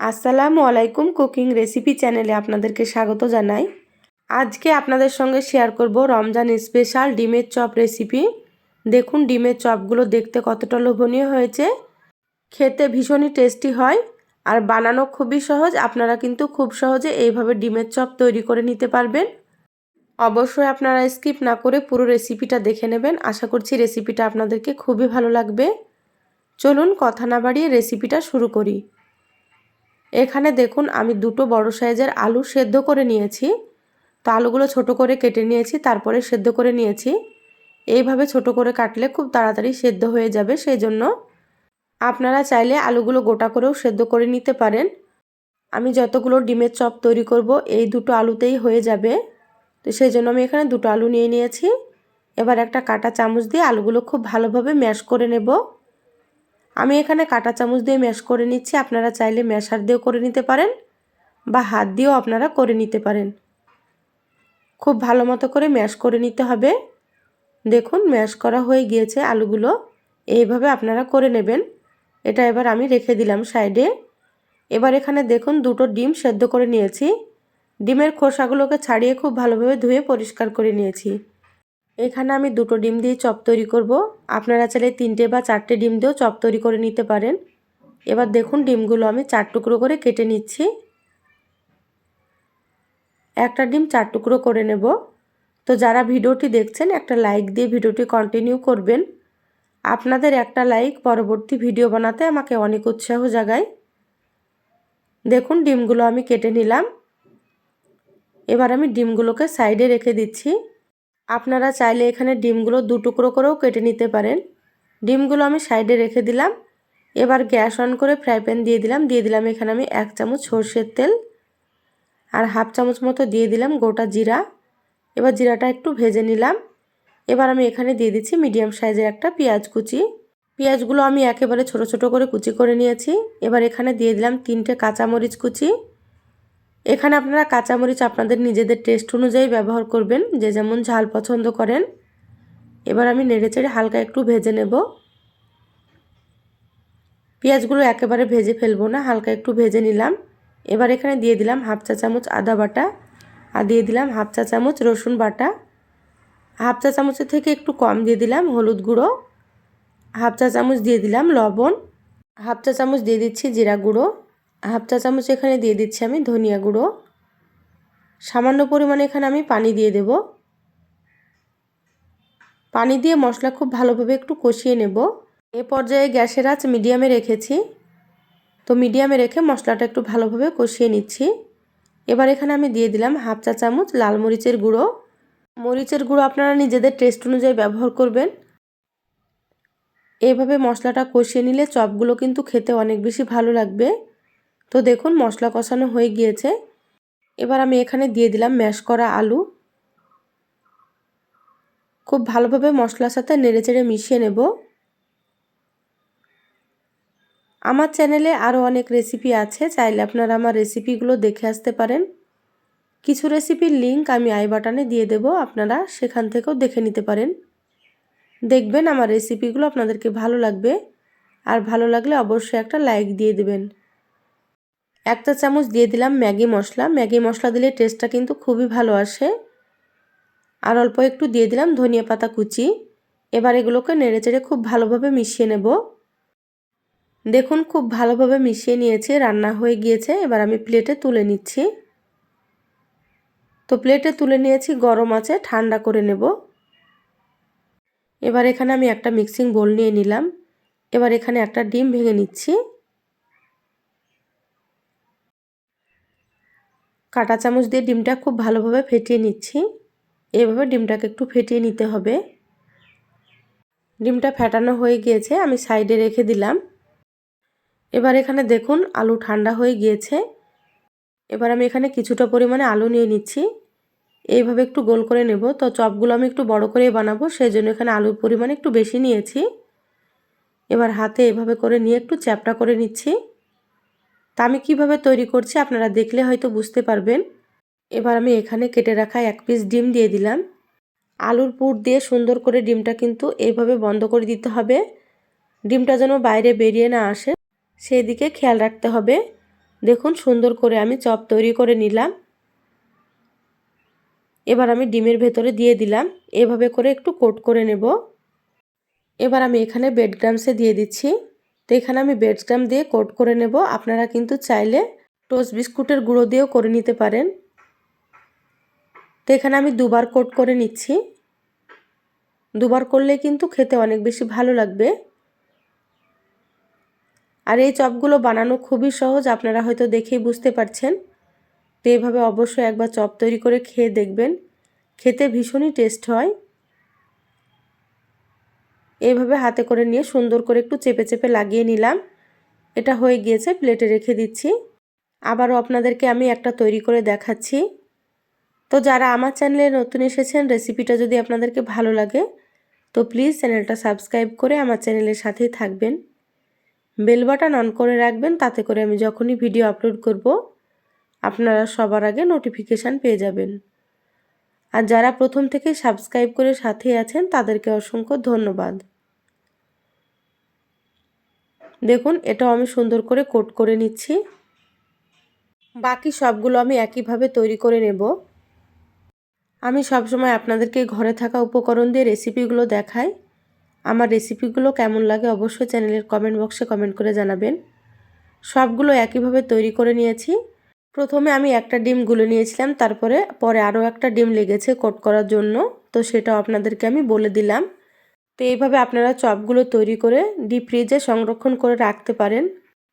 আসসালামু আলাইকুম cooking recipe চ্যানেলে আপনাদেরকে স্বাগত জানাই। আজকে আপনাদের সঙ্গে শেয়ার করব রমজান স্পেশাল ডিমের চপ রেসিপি। দেখুন ডিমের চপগুলো দেখতে কতটা লোভনীয় হয়েছে। খেতে ভীষণই টেস্টি হয় আর বানানো খুবই সহজ। আপনারা কিন্তু খুব সহজে এইভাবে ডিমের চপ তৈরি করে নিতে পারবেন। অবশ্যই আপনারা স্কিপ না করে পুরো রেসিপিটা দেখে নেবেন। আশা করছি রেসিপিটা আপনাদেরকে খুবই ভালো লাগবে। চলুন কথা না বাড়িয়ে রেসিপিটা শুরু করি। এখানে দেখুন আমি দুটো বড় সাইজের আলু সেদ্ধ করে নিয়েছি। তো আলুগুলো ছোট করে কেটে নিয়েছি, তারপরে সেদ্ধ করে নিয়েছি। এইভাবে ছোট করে কাটলে খুব তাড়াতাড়ি সেদ্ধ হয়ে যাবে সেই জন্য আপনারা চাইলে আলুগুলো গোটা করেও সেদ্ধ করে নিতে পারেন। আমি যতগুলো ডিমের চপ তৈরি করব, এই দুটো আলুতেই হয়ে যাবে। তো সেই জন্য আমি এখানে দুটো আলু নিয়ে নিয়েছি। এবার একটা কাটা চামচ দিয়ে আলুগুলো খুব ভালোভাবে ম্যাশ করে নেব। আমি এখানে কাটা চামচ দিয়ে ম্যাশ করে নিচ্ছি। আপনারা চাইলে ম্যাশার দিয়েও করে নিতে পারেন বা হাত দিয়েও আপনারা করে নিতে পারেন। খুব ভালো মতো করে ম্যাশ করে নিতে হবে। দেখুন, ম্যাশ করা হয়ে গিয়েছে আলুগুলো। এইভাবে আপনারা করে নেবেন। এটা এবার আমি রেখে দিলাম সাইডে। এবার এখানে দেখুন, দুটো ডিম সেদ্ধ করে নিয়েছি। ডিমের খোসাগুলোকে ছাড়িয়ে খুব ভালোভাবে ধুয়ে পরিষ্কার করে নিয়েছি। এখানে আমি দুটো ডিম দিয়ে চপ তৈরি করব। আপনারা চাইলে তিনটে বা চারটে ডিম দিয়েও চপ তৈরি করে নিতে পারেন। এবার দেখুন ডিমগুলো আমি চার টুকরো করে কেটে নিচ্ছি। একটা ডিম চার টুকরো করে নেব। তো যারা ভিডিওটি দেখছেন, একটা লাইক দিয়ে ভিডিওটি কন্টিনিউ করবেন। আপনাদের একটা লাইক পরবর্তী ভিডিও বানাতে আমাকে অনেক উৎসাহ জাগায়। দেখুন ডিমগুলো আমি কেটে নিলাম। এবার আমি ডিমগুলোকে সাইডে রেখে দিচ্ছি। আপনারা চাইলে এখানে ডিমগুলো দু টুকরো করেও কেটে নিতে পারেন। ডিমগুলো আমি সাইডে রেখে দিলাম। এবার গ্যাস অন করে ফ্রাই প্যান দিয়ে দিলাম। দিয়ে দিলাম এখানে আমি এক চামচ সর্ষের তেল আর হাফ চামচ মতো দিয়ে দিলাম গোটা জিরা। এবার জিরাটা একটু ভেজে নিলাম। এবার আমি এখানে দিয়ে দিচ্ছি মিডিয়াম সাইজের একটা পেঁয়াজ কুচি। পেঁয়াজগুলো আমি একেবারে ছোট ছোট করে কুচি করে নিয়েছি। এবার এখানে দিয়ে দিলাম তিনটে কাঁচামরিচ কুচি। এখানে আপনারা কাঁচামরিচ আপনাদের নিজেদের টেস্ট অনুযায়ী ব্যবহার করবেন, যে যেমন ঝাল পছন্দ করেন। এবার আমি নেড়ে চেড়ে হালকা একটু ভেজে নেব। পেঁয়াজগুলো একেবারে ভেজে ফেলব না, হালকা একটু ভেজে নিলাম। এবার এখানে দিয়ে দিলাম হাফ চা চামচ আদা বাটা আর দিয়ে দিলাম হাফ চা চামচ রসুন বাটা। হাফ চা চামচের থেকে একটু কম দিয়ে দিলাম হলুদ গুঁড়ো। হাফ চা চামচ দিয়ে দিলাম লবণ। হাফ চা চামচ দিয়ে দিচ্ছি জিরা গুঁড়ো। হাফ চা চামচ এখানে দিয়ে দিচ্ছি আমি ধনিয়া গুঁড়ো। সামান্য পরিমাণে এখানে আমি পানি দিয়ে দেব। পানি দিয়ে মশলা খুব ভালোভাবে একটু কষিয়ে নেব। এ পর্যায়ে গ্যাসের আঁচ মিডিয়ামে রেখেছি। তো মিডিয়ামে রেখে মশলাটা একটু ভালোভাবে কষিয়ে নিচ্ছি। এবার এখানে আমি দিয়ে দিলাম হাফ চা চামচ লাল মরিচের গুঁড়ো। মরিচের গুঁড়ো আপনারা নিজেদের টেস্ট অনুযায়ী ব্যবহার করবেন। এইভাবে মশলাটা কষিয়ে নিলে চপগুলো কিন্তু খেতে অনেক বেশি ভালো লাগবে। তো দেখুন, মশলা কষানো হয়ে গিয়েছে। এবার আমি এখানে দিয়ে দিলাম ম্যাশ করা আলু। খুব ভালোভাবে মশলার সাথে নেড়েচেড়ে মিশিয়ে নেব। আমার চ্যানেলে আরও অনেক রেসিপি আছে, চাইলে আপনারা আমার রেসিপিগুলো দেখে আসতে পারেন। কিছু রেসিপির লিঙ্ক আমি আই বাটনে দিয়ে দেব, আপনারা সেখান থেকেও দেখে নিতে পারেন। দেখবেন আমার রেসিপিগুলো আপনাদেরকে ভালো লাগবে। আর ভালো লাগলে অবশ্যই একটা লাইক দিয়ে দেবেন। একটা চামচ দিয়ে দিলাম ম্যাগি মশলা। ম্যাগি মশলা দিলে টেস্টটা কিন্তু খুবই ভালো আসে। আর অল্প একটু দিয়ে দিলাম ধনিয়া পাতা কুচি। এবার এগুলোকে নেড়ে চেড়ে খুব ভালোভাবে মিশিয়ে নেব। দেখুন খুব ভালোভাবে মিশিয়ে নিয়েছি, রান্না হয়ে গিয়েছে। এবার আমি প্লেটে তুলে নিচ্ছি। তো প্লেটে তুলে নিয়েছি, গরম আছে, ঠান্ডা করে নেব। এবার এখানে আমি একটা মিক্সিং বোল নিয়ে নিলাম। এবার এখানে একটা ডিম ভেঙে নিচ্ছি। কাটা চামচ দিয়ে ডিমটা খুব ভালোভাবে ফেটিয়ে নিচ্ছি। এভাবে ডিমটাকে একটু ফেটিয়ে নিতে হবে। ডিমটা ফেটানো হয়ে গিয়েছে, আমি সাইডে রেখে দিলাম। এবার এখানে দেখুন, আলু ঠান্ডা হয়ে গিয়েছে। এবার আমি এখানে কিছুটা পরিমাণে আলু নিয়ে নিচ্ছি। এইভাবে একটু গোল করে নেব। তো চপগুলো আমি একটু বড় করে বানাবো সেই জন্য এখানে আলুর পরিমাণ একটু বেশি নিয়েছি। এবার হাতে এভাবে করে নিয়ে একটু চ্যাপটা করে নিচ্ছি। তা আমি কীভাবে তৈরি করছি আপনারা দেখলে হয়তো বুঝতে পারবেন। এবার আমি এখানে কেটে রাখা এক পিস ডিম দিয়ে দিলাম। আলুর পুর দিয়ে সুন্দর করে ডিমটা কিন্তু এইভাবে বন্ধ করে দিতে হবে। ডিমটা যেন বাইরে বেরিয়ে না আসে সেই দিকে খেয়াল রাখতে হবে। দেখুন সুন্দর করে আমি চপ তৈরি করে নিলাম। এবার আমি ডিমের ভেতরে দিয়ে দিলাম। এভাবে করে একটু কোট করে নেব। এবার আমি এখানে বেড গ্রামসে দিয়ে দিচ্ছি। তো এখানে আমি বেড গ্রাম দিয়ে কোট করে নেব। আপনারা কিন্তু চাইলে টোস্ট বিস্কুটের গুঁড়ো দিয়েও করে নিতে পারেন। তো এখানে আমি দুবার কোট করে নিচ্ছি। দুবার করলে কিন্তু খেতে অনেক বেশি ভালো লাগবে। আর এই চপগুলো বানানো খুবই সহজ, আপনারা হয়তো দেখেই বুঝতে পারছেন। তো এইভাবে অবশ্যই একবার চপ তৈরি করে খেয়ে দেখবেন। খেতে ভীষণই টেস্ট হয়। এইভাবে হাতে করে নিয়ে সুন্দর করে একটু চেপে চেপে লাগিয়ে নিলাম। এটা হয়ে গিয়েছে, প্লেটে রেখে দিচ্ছি। আবারও আপনাদেরকে আমি একটা তৈরি করে দেখাচ্ছি। তো যারা আমার চ্যানেলে নতুন এসেছেন, রেসিপিটা যদি আপনাদেরকে ভালো লাগে, তো প্লিজ চ্যানেলটা সাবস্ক্রাইব করে আমার চ্যানেলের সাথেই থাকবেন। বেল বাটন অন করে রাখবেন, তাতে করে আমি যখনই ভিডিও আপলোড করব, আপনারা সবার আগে নোটিফিকেশান পেয়ে যাবেন। আর যারা প্রথম থেকে সাবস্ক্রাইব করে সাথে আছেন, তাদেরকে অসংখ্য ধন্যবাদ। দেখুন, এটাও আমি সুন্দর করে কোট করে নিচ্ছি। বাকি সবগুলো আমি একইভাবে তৈরি করে নেব। আমি সবসময় আপনাদেরকে ঘরে থাকা উপকরণ দিয়ে রেসিপিগুলো দেখাই। আমার রেসিপিগুলো কেমন লাগে অবশ্যই চ্যানেলের কমেন্ট বক্সে কমেন্ট করে জানাবেন। সবগুলো একইভাবে তৈরি করে নিয়েছি। প্রথমে আমি একটা ডিম গুলে নিয়েছিলাম, তারপরে, পরে আরও একটা ডিম লেগেছে কোট করার জন্য, তো সেটাও আপনাদেরকে আমি বলে দিলাম। তো এইভাবে আপনারা চপগুলো তৈরি করে ডিপ ফ্রিজে সংরক্ষণ করে রাখতে পারেন।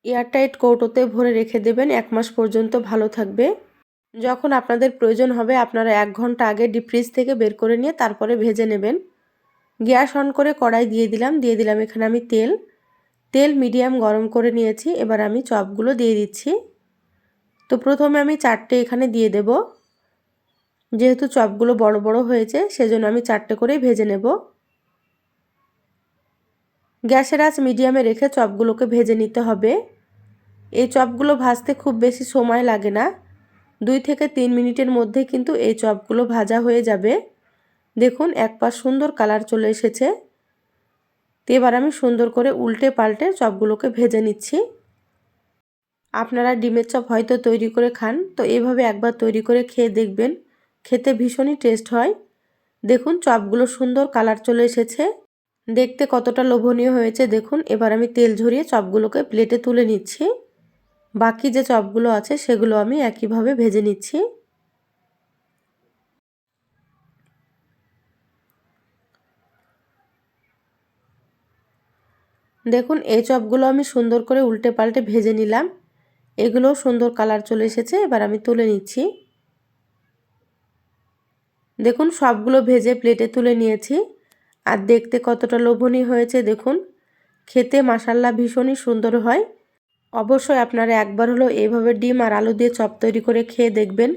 এয়ারটাইট কৌটোতে ভরে রেখে দেবেন, এক মাস পর্যন্ত ভালো থাকবে। যখন আপনাদের প্রয়োজন হবে, আপনারা এক ঘণ্টা আগে ডিপ ফ্রিজ থেকে বের করে নিয়ে তারপরে ভেজে নেবেন। গ্যাস অন করে কড়াই দিয়ে দিলাম দিয়ে দিলাম এখানে আমি তেল। তেল মিডিয়াম গরম করে নিয়েছি, এবার আমি চপগুলো দিয়ে দিচ্ছি। তো প্রথমে আমি চারটে এখানে দিয়ে দেব। যেহেতু চপগুলো বড় বড় হয়েছে, সেজন্য আমি চারটে করেই ভেজে নেব। গ্যাসের আঁচ মিডিয়ামে রেখে চপগুলোকে ভেজে নিতে হবে। এই চপগুলো ভাজতে খুব বেশি সময় লাগে না। দুই থেকে তিন মিনিটের মধ্যে কিন্তু এই চপগুলো ভাজা হয়ে যাবে। দেখুন, এক পাশ সুন্দর কালার চলে এসেছে। তো এবার আমি সুন্দর করে উল্টে পাল্টে চপগুলোকে ভেজে নিচ্ছি। আপনারা ডিমের চপ হয়তো তৈরি করে খান, তো এভাবে একবার তৈরি করে খেয়ে দেখবেন। খেতে ভীষণই টেস্ট হয়। দেখুন, চপগুলো সুন্দর কালার চলে এসেছে। দেখতে কতটা লোভনীয় হয়েছে, দেখুন। এবার আমি তেল ঝরিয়ে চপগুলোকে প্লেটে তুলে নিচ্ছি। বাকি যে চপগুলো আছে, সেগুলো আমি একইভাবে ভেজে নিচ্ছি। দেখুন, এই চপগুলো আমি সুন্দর করে উল্টে পাল্টে ভেজে নিলাম। এগুলোও সুন্দর কালার চলে এসেছে, এবার আমি তুলে নিচ্ছি। দেখুন, সবগুলো ভেজে প্লেটে তুলে নিয়েছি। আর দেখতে কতটা লোভনীয় হয়েছে, দেখুন। খেতে মাসাল্লা ভীষণই সুন্দর হয়। অবশ্যই আপনারা একবার হলো এইভাবে ডিম আর আলু দিয়ে চপ তৈরি করে খেয়ে দেখবেন।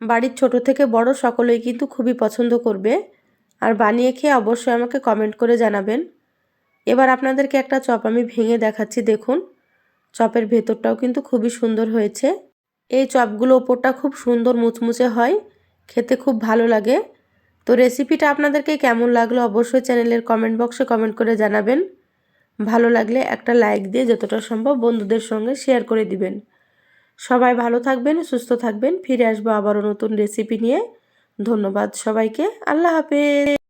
বাড়ির ছোট থেকে বড় সকলেই কিন্তু খুবই পছন্দ করবে। আর বানিয়ে খেয়ে অবশ্যই আমাকে কমেন্ট করে জানাবেন। এবার আপনাদেরকে একটা চপ আমি ভেঙে দেখাচ্ছি, দেখুন। চপের ভেতরটাও কিন্তু খুবই সুন্দর হয়েছে। এই চপগুলো ওপরটা খুব সুন্দর মুচমুচে হয়, খেতে খুব ভালো লাগে। তো রেসিপিটা আপনাদেরকে কেমন লাগল অবশ্যই চ্যানেলের কমেন্ট বক্সে কমেন্ট করে জানাবেন। ভালো লাগলে একটা লাইক দিয়ে যতটা সম্ভব বন্ধুদের সঙ্গে শেয়ার করে দিবেন। সবাই ভালো থাকবেন, সুস্থ থাকবেন, ফিরে আসব আবারও নতুন রেসিপি নিয়ে। ধন্যবাদ সবাইকে, আল্লাহ হাফেজ।